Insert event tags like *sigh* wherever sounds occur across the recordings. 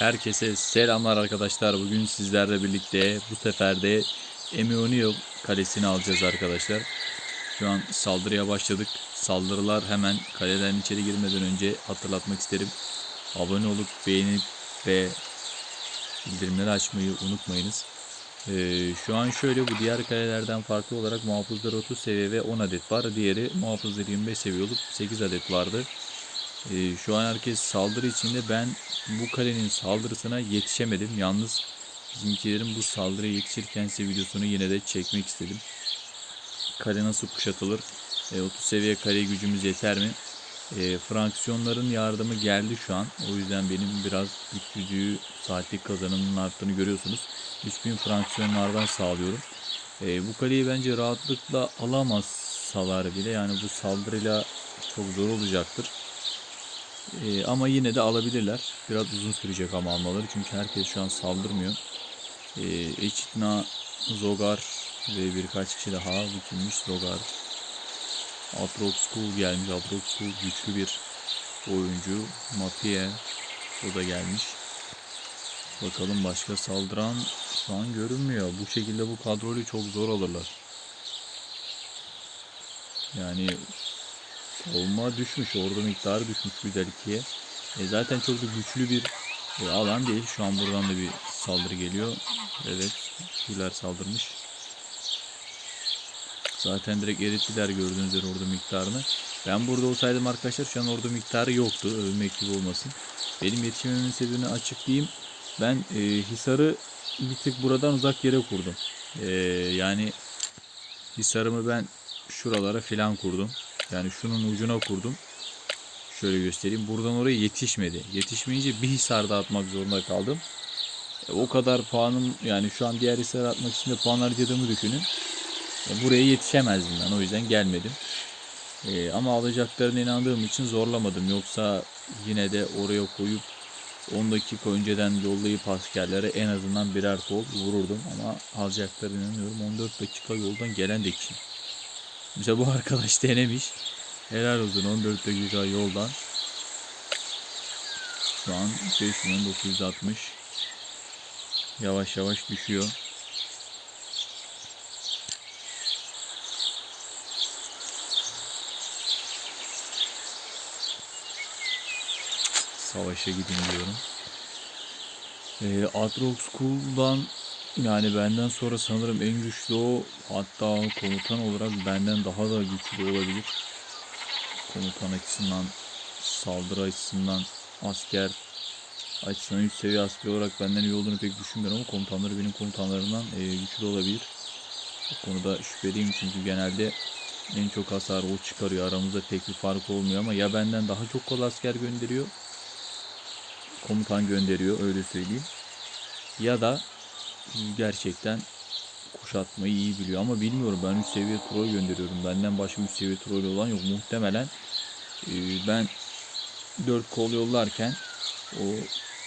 Herkese selamlar arkadaşlar. Bugün sizlerle birlikte bu sefer de Emeoniel kalesini alacağız arkadaşlar. Şu an saldırıya başladık. Saldırılar hemen kaleden içeri girmeden önce hatırlatmak isterim. Abone olup beğenip ve bildirimleri açmayı unutmayınız. Ee, şu an şöyle bu diğer kalelerden farklı olarak muhafızlar 30 seviye ve 10 adet var. Diğeri muhafızlar 25 seviye olup 8 adet vardı. Ee, şu an herkes saldırı içinde. Ben bu kalenin saldırısına yetişemedim. Yalnız bizimkilerin bu saldırıya yetişirken size videosunu yine de çekmek istedim. Kale nasıl kuşatılır? Ee, 30 seviye kale gücümüz yeter mi? Ee, fraksiyonların yardımı geldi şu an. O yüzden benim biraz güçlücüğü saatlik kazanımının arttığını görüyorsunuz. 3000 fraksiyonlardan sağlıyorum. Ee, bu kaleyi bence rahatlıkla alamazsalar bile yani bu saldırıyla çok zor olacaktır. Ee, ama yine de alabilirler. Biraz uzun sürecek ama almaları. Çünkü herkes şu an saldırmıyor. Ee, Eçitna, Zogar ve birkaç kişi daha. Bu kimmiş? Zogar. Atrox School gelmiş. Atrox School güçlü bir oyuncu. Mapie. O da gelmiş. Bakalım başka saldıran şu an görünmüyor. Bu şekilde bu kadroyu çok zor alırlar. Yani savunma düşmüş. Ordu miktarı düşmüş güzel ikiye. E zaten çok da güçlü bir e, alan değil. Şu an buradan da bir saldırı geliyor. Evet. Güler saldırmış. Zaten direkt erittiler gördüğünüz üzere ordu miktarını. Ben burada olsaydım arkadaşlar şu an ordu miktarı yoktu. Övmek gibi olmasın. Benim yetişememin sebebini açıklayayım. Ben e, Hisar'ı bir tık buradan uzak yere kurdum. E, yani Hisar'ımı ben şuralara filan kurdum. Yani şunun ucuna kurdum. Şöyle göstereyim. Buradan oraya yetişmedi. Yetişmeyince bir hisar da atmak zorunda kaldım. E, o kadar puanım yani şu an diğer hisar atmak için de puan harcadığımı düşünün. E, buraya yetişemezdim ben. O yüzden gelmedim. E, ama alacaklarına inandığım için zorlamadım. Yoksa yine de oraya koyup 10 dakika önceden yollayıp askerlere en azından birer kol vururdum. Ama alacaklarına inanıyorum. 14 dakika yoldan gelen de kim? Mesela bu arkadaş denemiş. Helal olsun 14 dakika yoldan. Şu an 5960. Yavaş yavaş düşüyor. Savaşa gidin diyorum. Ee, Atrox School'dan yani benden sonra sanırım en güçlü o. Hatta komutan olarak benden daha da güçlü olabilir. Komutan açısından, saldırı açısından, asker açısından 3 seviye asker olarak benden iyi olduğunu pek düşünmüyorum ama komutanları benim komutanlarımdan e, güçlü olabilir. Bu konuda şüpheliyim çünkü genelde en çok hasar o çıkarıyor. Aramızda pek bir fark olmuyor ama ya benden daha çok kol asker gönderiyor. Komutan gönderiyor öyle söyleyeyim. Ya da gerçekten kuşatmayı iyi biliyor ama bilmiyorum ben 3 seviye troll gönderiyorum. Benden başka 3 seviye troll olan yok. Muhtemelen e, ben 4 kol yollarken o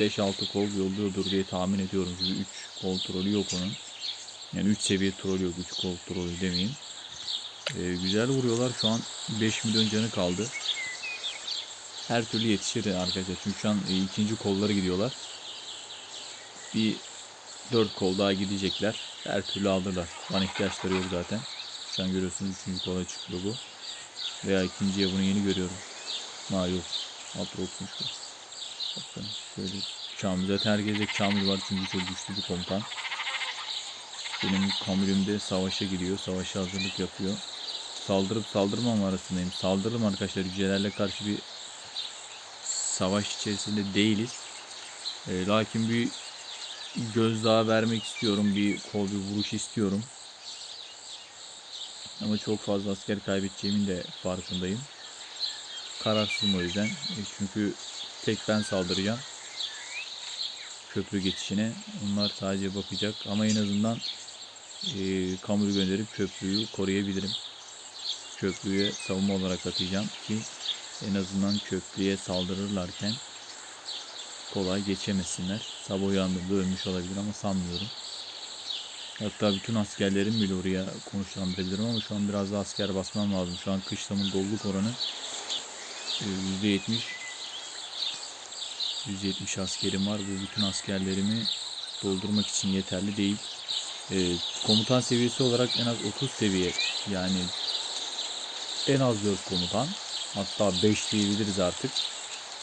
5-6 kol yolluyordur diye tahmin ediyorum. Çünkü 3 kol trolü yok onun. Yani 3 seviye troll yok. 3 kol trolü demeyeyim. E, güzel vuruyorlar. Şu an 5 milyon canı kaldı. Her türlü yetişir arkadaşlar. Çünkü şu an e, ikinci kolları gidiyorlar. Bir 4 kol daha gidecekler. Her türlü alırlar. Bana ihtiyaçları yok zaten. Şu an görüyorsunuz 3. kola çıkıyor bu. Veya ikinciye bunu yeni görüyorum. Ha yok. Alt olsun şu. Bakın şöyle Kamil zaten herkese Kamil var çünkü çok güçlü bir komutan. Benim Kamil'im de savaşa gidiyor. Savaşa hazırlık yapıyor. Saldırıp saldırmam arasındayım. Saldırırım arkadaşlar. Yücelerle karşı bir savaş içerisinde değiliz. E, lakin bir gözdağı vermek istiyorum. Bir kol bir vuruş istiyorum. Ama çok fazla asker kaybedeceğimin de farkındayım. Kararsızım o yüzden. E, çünkü tek ben saldıracağım. Köprü geçişine. Onlar sadece bakacak. Ama en azından e, kamuru gönderip köprüyü koruyabilirim. Köprüye savunma olarak atacağım ki en azından köprüye saldırırlarken kolay geçemesinler. Sabah uyandığımda ölmüş olabilir ama sanmıyorum. Hatta bütün askerlerim bile oraya konuşlandırabilirim ama şu an biraz daha asker basmam lazım. Şu an kışlamın doluluk oranı %70. 170 askerim var. Bu bütün askerlerimi doldurmak için yeterli değil. Ee, komutan seviyesi olarak en az 30 seviye yani en az 4 komutan hatta 5 diyebiliriz artık.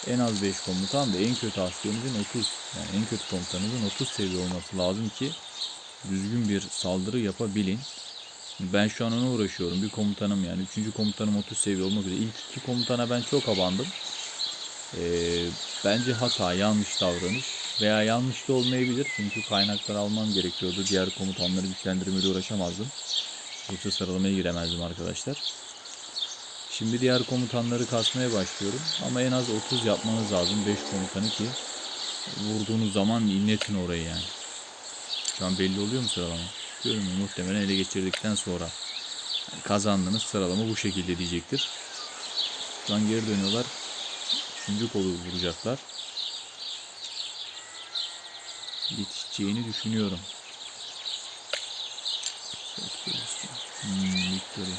En az 5 komutan ve en kötü askerimizin 30 yani en kötü komutanımızın 30 seviye olması lazım ki düzgün bir saldırı yapabilin. Ben şu an ona uğraşıyorum. Bir komutanım yani. Üçüncü komutanım 30 seviye olmak üzere. İlk iki komutana ben çok abandım. Ee, bence hata, yanlış davranış veya yanlış da olmayabilir. Çünkü kaynakları almam gerekiyordu. Diğer komutanları güçlendirmeyle uğraşamazdım. Yoksa sıralamaya giremezdim arkadaşlar. Şimdi diğer komutanları kasmaya başlıyorum. Ama en az 30 yapmanız lazım 5 komutanı ki vurduğunuz zaman inletin orayı yani. Şu an belli oluyor mu sıralama? Görünmüyor. Muhtemelen ele geçirdikten sonra kazandınız sıralama bu şekilde diyecektir. Şu an geri dönüyorlar. Üçüncü kolu vuracaklar. Yetişeceğini düşünüyorum. Hmm, Victory.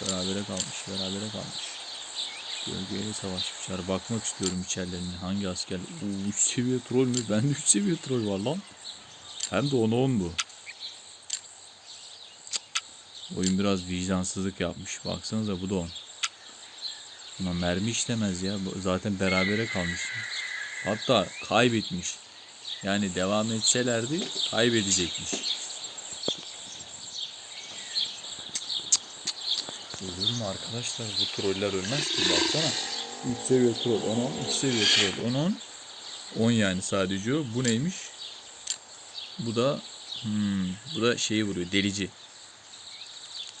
Berabere kalmış, berabere kalmış. Gölgeyle savaşmışlar. Bakmak istiyorum içerilerine. Hangi asker? Oo, 3 seviye troll mü? Bende 3 seviye troll var lan. Hem de 10'a 10 bu. Oyun biraz vicdansızlık yapmış. Baksanıza bu da 10. Buna mermi işlemez ya. Zaten berabere kalmış. Hatta kaybetmiş. Yani devam etselerdi kaybedecekmiş. Olur mu arkadaşlar? Bu troller ölmez ki baksana. 3 seviye troll 10 10, 2 seviye troll 10 10. 10 yani sadece o. Bu neymiş? Bu da hmm, bu da şeyi vuruyor. Delici.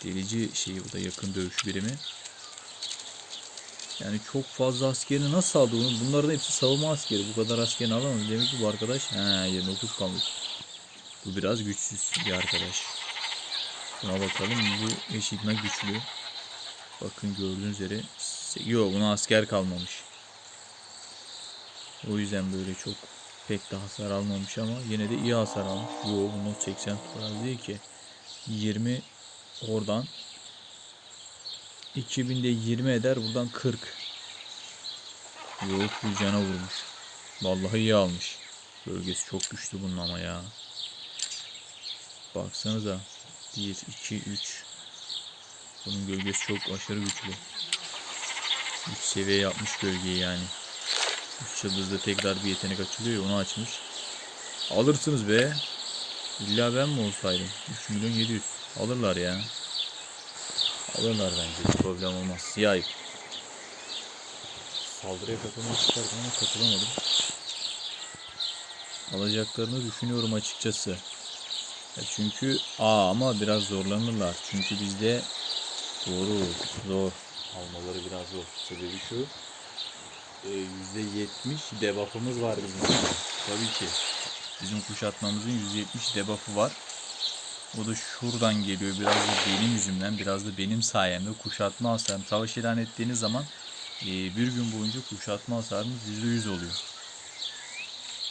Delici şeyi bu da yakın dövüş birimi. Yani çok fazla askeri nasıl aldı bunu? Bunların hepsi savunma askeri. Bu kadar askerini alamaz. Demek ki bu arkadaş he 29 kalmış. Bu biraz güçsüz bir arkadaş. Buna bakalım. Bu eşitme güçlü. Bakın gördüğünüz üzere. Yok buna asker kalmamış. O yüzden böyle çok pek de hasar almamış ama yine de iyi hasar almış. Yo bunu 80 tutar değil ki. 20 oradan 2000'de 20 eder buradan 40. Yok bu cana vurmuş. Vallahi iyi almış. Bölgesi çok güçlü bunun ama ya. Baksanıza. 1, 2, 3. Bunun gölgesi çok aşırı güçlü. 3 seviye yapmış gölgeyi yani. 3 yıldızda tekrar bir yetenek açılıyor ya onu açmış. Alırsınız be. İlla ben mi olsaydım? 3 milyon 700. Alırlar ya. Alırlar bence. Problem olmaz. Siyah. Saldırıya katılmak isterdim ama katılamadım. Alacaklarını düşünüyorum açıkçası. Ya çünkü aa ama biraz zorlanırlar. Çünkü bizde doğru zor. Almaları biraz zor. Sebebi şu. e, %70 debuff'ımız var bizim. Tabii ki. Bizim kuşatmamızın %70 debuff'ı var. O da şuradan geliyor. Biraz da benim yüzümden, biraz da benim sayemde kuşatma hasarım. Savaş ilan ettiğiniz zaman e, bir gün boyunca kuşatma hasarımız %100 oluyor.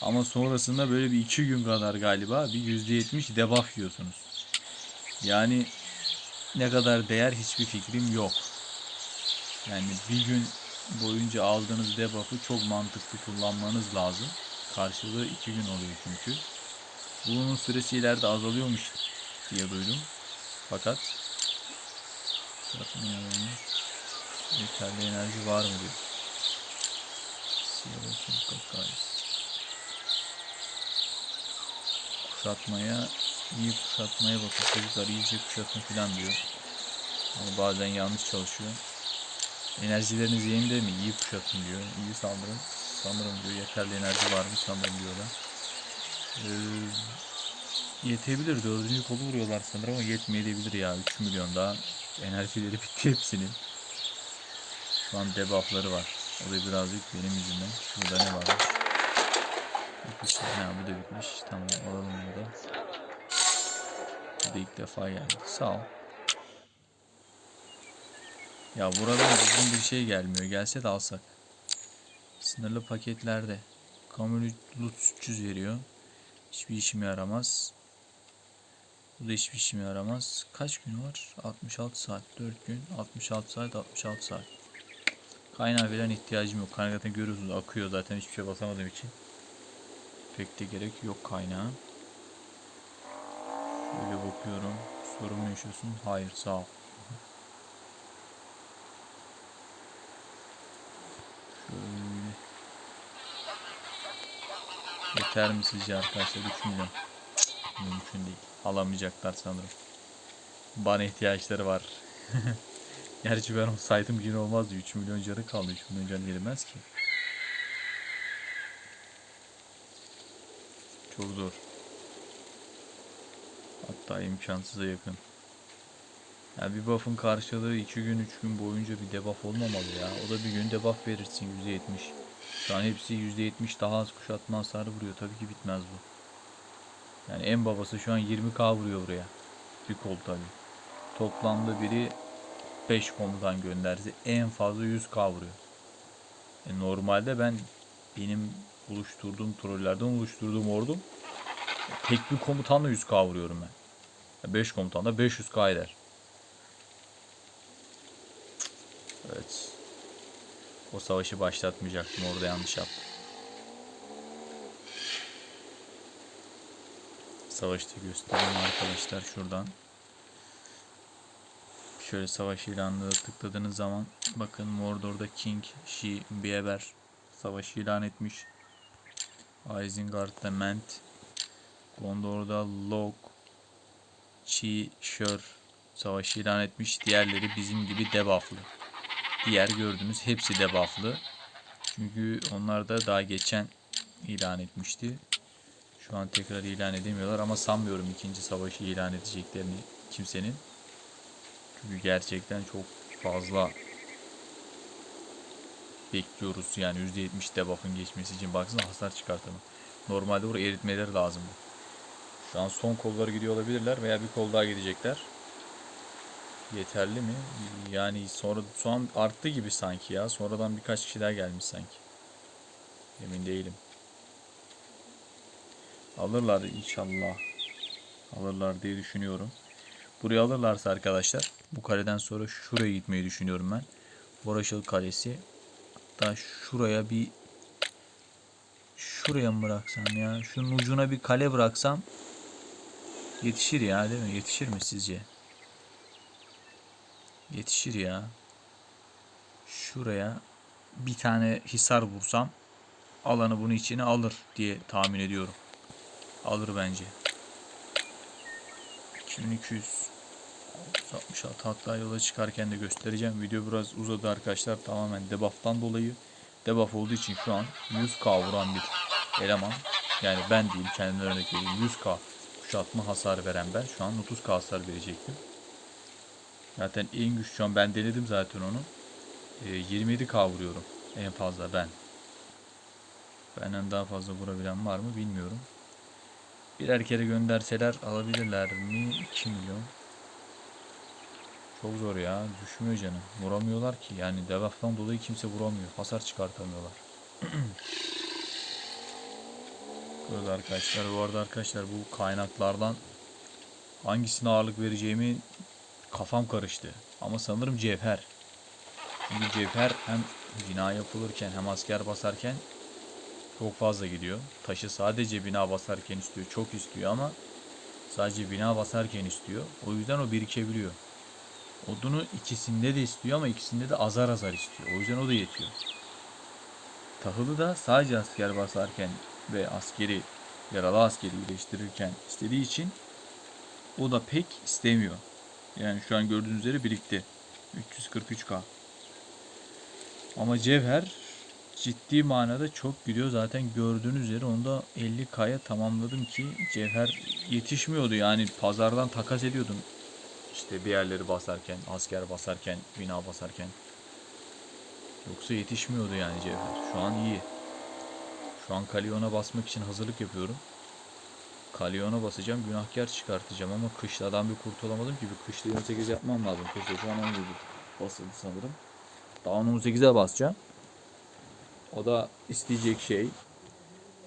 Ama sonrasında böyle bir iki gün kadar galiba bir %70 debuff yiyorsunuz. Yani ne kadar değer hiçbir fikrim yok. Yani bir gün boyunca aldığınız debuff'ı çok mantıklı kullanmanız lazım. Karşılığı iki gün oluyor çünkü. Bunun süresi ileride azalıyormuş diye duydum. Fakat yapmayalım. Yeterli enerji var mı diyor. Kuşatmaya, iyi kuşatmaya bakın. Çocuklar iyice kuşatın falan diyor. Ama bazen yanlış çalışıyor. Enerjileriniz yerinde mi? İyi kuşatın diyor. İyi saldırın. Sanırım diyor. Yeterli enerji var mı? Sanırım diyorlar. Ee, yetebilir. Dördüncü kolu vuruyorlar sanırım ama yetmeyebilir ya. 3 milyon daha enerjileri *laughs* bitti hepsinin. Şu an debuffları var. O da birazcık benim yüzümden. Şurada ne? Bitmiş. Ha, bu da bitmiş. Tamam alalım bunu da. Da ilk defa geldi. Sağ ol. Ya buradan düzgün bir şey gelmiyor. Gelse de alsak. Sınırlı paketlerde. Kamu loot 300 veriyor. Hiçbir işime yaramaz. Bu da hiçbir işime yaramaz. Kaç gün var? 66 saat. 4 gün. 66 saat. 66 saat. Kaynağı falan ihtiyacım yok. Kaynak zaten görüyorsunuz akıyor zaten hiçbir şey basamadığım için. Pek de gerek yok kaynağa. Şöyle bakıyorum. Sorun mu yaşıyorsun? Hayır sağ ol. Şöyle. Yeter mi sizce arkadaşlar? 3 milyon. Mümkün değil. Alamayacaklar sanırım. Bana ihtiyaçları var. *laughs* Gerçi ben olsaydım yine olmazdı. 3 milyon canı kaldı. 3 milyon can verilmez ki. Çok zor. Hatta imkansıza yakın. Ya bir buff'ın karşılığı 2 gün 3 gün boyunca bir debuff olmamalı ya. O da bir gün debuff verirsin %70. Şu an hepsi %70 daha az kuşatma hasarı vuruyor. Tabii ki bitmez bu. Yani en babası şu an 20k vuruyor buraya. Bir kol tabii. Toplamda biri 5 komutan gönderse en fazla 100k vuruyor. E normalde ben benim oluşturduğum trollerden oluşturduğum ordum tek bir komutanla 100k vuruyorum ben. 5 komutan da 500k eder. Evet. O savaşı başlatmayacaktım. Orada yanlış yaptım. Savaşta göstereyim arkadaşlar şuradan. Şöyle savaş ilanına tıkladığınız zaman bakın Mordor'da King Shi Bieber savaşı ilan etmiş. Isengard'da Ment, Gondor'da Log, Chi Shör savaşı ilan etmiş. Diğerleri bizim gibi debufflı. Diğer gördüğünüz hepsi debufflı. Çünkü onlar da daha geçen ilan etmişti. Şu an tekrar ilan edemiyorlar ama sanmıyorum ikinci savaşı ilan edeceklerini kimsenin. Çünkü gerçekten çok fazla bekliyoruz. Yani %70 debuff'ın geçmesi için baksana hasar çıkartalım. Normalde buraya eritmeleri lazım. Şu an son kolları gidiyor olabilirler veya bir kol daha gidecekler. Yeterli mi? Yani sonra şu an arttı gibi sanki ya. Sonradan birkaç kişi daha gelmiş sanki. Emin değilim. Alırlar inşallah. Alırlar diye düşünüyorum. Burayı alırlarsa arkadaşlar bu kaleden sonra şuraya gitmeyi düşünüyorum ben. Boraşıl Kalesi. Hatta şuraya bir şuraya mı bıraksam ya? Şunun ucuna bir kale bıraksam yetişir ya değil mi? Yetişir mi sizce? Yetişir ya. Şuraya bir tane hisar vursam alanı bunu içine alır diye tahmin ediyorum. Alır bence. 2200 66 hatta yola çıkarken de göstereceğim. Video biraz uzadı arkadaşlar. Tamamen debuff'tan dolayı. Debuff olduğu için şu an 100k vuran bir eleman. Yani ben değil kendime örnek vereyim. 100k kuşatma hasar veren ben. Şu an 30k hasar verecektim. Zaten en güç şu an ben denedim zaten onu. Ee, 27k vuruyorum en fazla ben. Benden daha fazla vurabilen var mı bilmiyorum. Birer kere gönderseler alabilirler mi? 2 milyon. Çok zor ya. Düşmüyor canım. Vuramıyorlar ki. Yani debuff'tan dolayı kimse vuramıyor. Hasar çıkartamıyorlar. *clears throat* Böyle arkadaşlar. Bu arada arkadaşlar bu kaynaklardan hangisine ağırlık vereceğimi kafam karıştı. Ama sanırım cevher. Çünkü cevher hem bina yapılırken hem asker basarken çok fazla gidiyor. Taşı sadece bina basarken istiyor. Çok istiyor ama sadece bina basarken istiyor. O yüzden o birikebiliyor. Odunu ikisinde de istiyor ama ikisinde de azar azar istiyor. O yüzden o da yetiyor. Tahılı da sadece asker basarken ve askeri yaralı askeri iyileştirirken istediği için o da pek istemiyor. Yani şu an gördüğünüz üzere birikti. 343k. Ama cevher ciddi manada çok gidiyor. Zaten gördüğünüz üzere onu da 50k'ya tamamladım ki cevher yetişmiyordu. Yani pazardan takas ediyordum. İşte bir yerleri basarken, asker basarken, bina basarken. Yoksa yetişmiyordu yani cevher. Şu an iyi. Şu an Kalyon'a basmak için hazırlık yapıyorum. Kalyon'a basacağım, günahkar çıkartacağım ama kışladan bir kurtulamadım ki. Bir kışla 28 yapmam lazım. Kışla şu an 17 basıldı sanırım. Daha 18'e basacağım. O da isteyecek şey.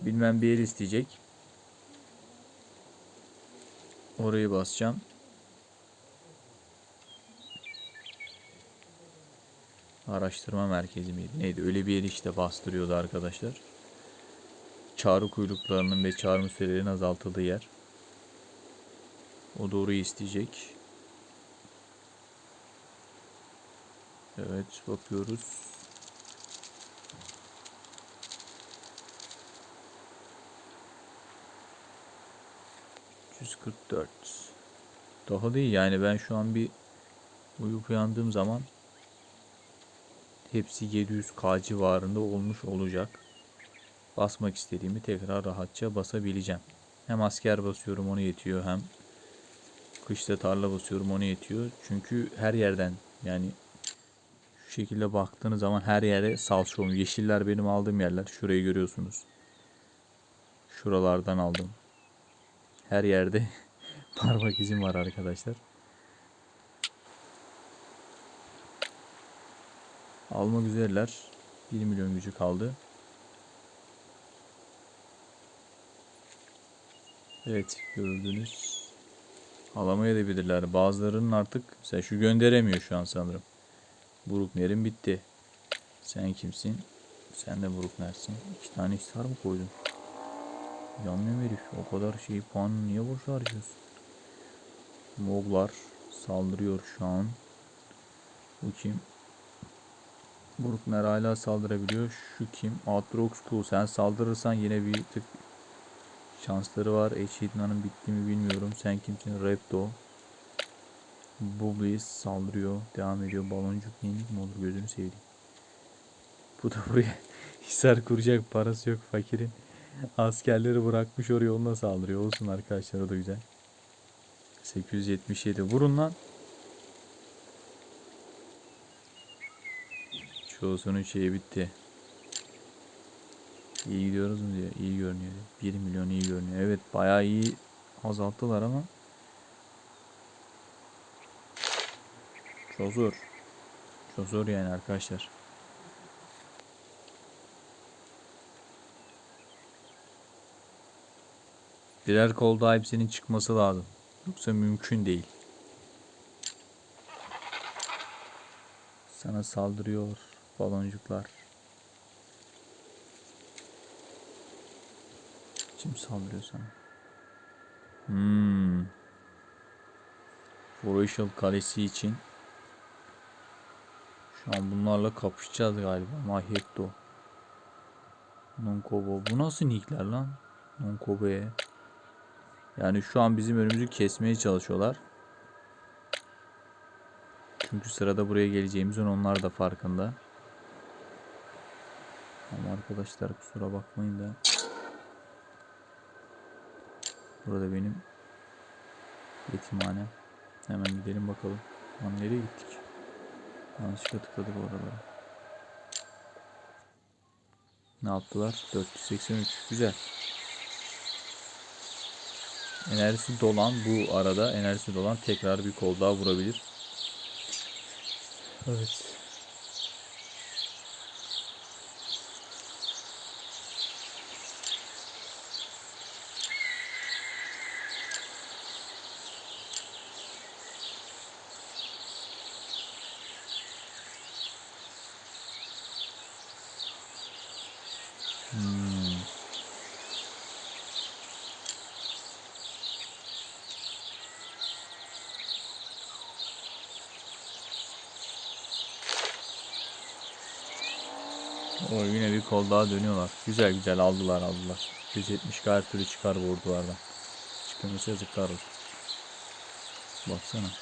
Bilmem bir yer isteyecek. Orayı basacağım. araştırma merkezi miydi? Neydi? Öyle bir yer işte bastırıyordu arkadaşlar. Çağrı kuyruklarının ve çağrı sürelerinin azaltıldığı yer. O doğruyu isteyecek. Evet bakıyoruz. ...144... Daha değil yani ben şu an bir... ...uyuyup uyandığım zaman... ...hepsi 700k civarında olmuş olacak. Basmak istediğimi tekrar rahatça basabileceğim. Hem asker basıyorum onu yetiyor hem... ...kışta tarla basıyorum onu yetiyor. Çünkü her yerden yani... ...şu şekilde baktığınız zaman her yere salça olmuyor. Yeşiller benim aldığım yerler. Şurayı görüyorsunuz. Şuralardan aldım. Her yerde *laughs* parmak izim var arkadaşlar. Almak üzereler. 1 milyon gücü kaldı. Evet gördünüz. Alamayabilirler. Bazılarının artık mesela şu gönderemiyor şu an sanırım. Bruckner'in bitti. Sen kimsin? Sen de Bruckner'sin. İki tane star mı koydun? Yanmıyor herif. O kadar şey puanı niye boş harcıyorsun? Moglar saldırıyor şu an. Bu kim? Bruckner hala saldırabiliyor. Şu kim? Outrox Cool. Sen saldırırsan yine bir tık şansları var. Eşitna'nın bitti mi bilmiyorum. Sen kimsin? Repto. Bublis saldırıyor. Devam ediyor. Baloncuk yenilik mi olur? Gözünü seveyim. Bu da buraya *laughs* hisar kuracak parası yok fakirin. Askerleri bırakmış oraya onunla saldırıyor. Olsun arkadaşlar o da güzel. 877 vurun lan. Çoğusunun şeyi bitti. İyi gidiyoruz mu diyor. İyi görünüyor. 1 milyon iyi görünüyor. Evet bayağı iyi azalttılar ama çok zor. Çok zor yani arkadaşlar. Birer kolda hepsinin çıkması lazım. Yoksa mümkün değil. Sana saldırıyor baloncuklar. Kim saldırıyor sana? Hmm. Forestial kalesi için şu an bunlarla kapışacağız galiba. Mahiyetto. Nonkobo. Bu nasıl nickler lan? Nonkobo'ya. Yani şu an bizim önümüzü kesmeye çalışıyorlar. Çünkü sırada buraya geleceğimizin onlar da farkında. Ama arkadaşlar kusura bakmayın da. Burada benim yetimhanem. Hemen gidelim bakalım. Lan nereye gittik? Yanlışlıkla tıkladık oralara. Ne yaptılar? 483. Güzel. Enerjisi dolan bu arada enerjisi dolan tekrar bir kol daha vurabilir. Evet. O yine bir kol daha dönüyorlar. Güzel güzel aldılar aldılar. 170 her türlü çıkar bu ordulardan. Çıkılması yazıklar olsun. Baksana.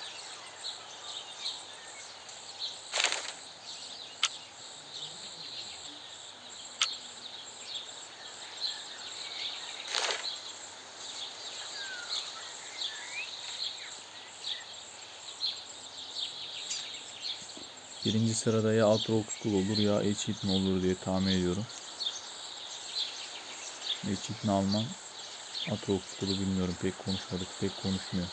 Birinci sırada ya Outrox School olur ya Echeat'in olur diye tahmin ediyorum. Echeat'in Alman. Outrox School'u bilmiyorum. Pek konuşmadık. Pek konuşmuyor.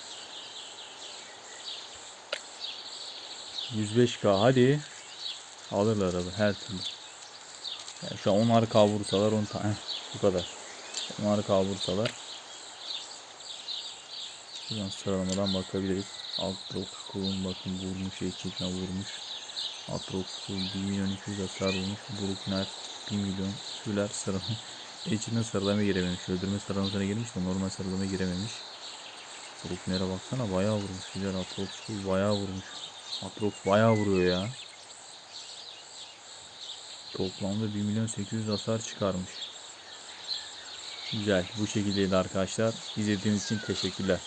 105k hadi. Alırlar abi her türlü. Yani şu an 10'ar k vursalar 10 tane. Bu kadar. 10'ar k vursalar. Şuradan sıralamadan bakabiliriz. Outrox School'un bakın vurmuş. Echeat'ine vurmuş. Atrox 1 milyon 200 hasar vurmuş. Bruckner 1 milyon. Füller sıralama. *laughs* İçinden sıralamaya girememiş. Öldürme sıralamasına girmiş de normal sıralamaya girememiş. Bruckner'e baksana bayağı vurmuş. Güzel Atrox bayağı vurmuş. Atrox bayağı vuruyor ya. Toplamda 1 milyon 800 hasar çıkarmış. Güzel. Bu şekildeydi arkadaşlar. İzlediğiniz için teşekkürler.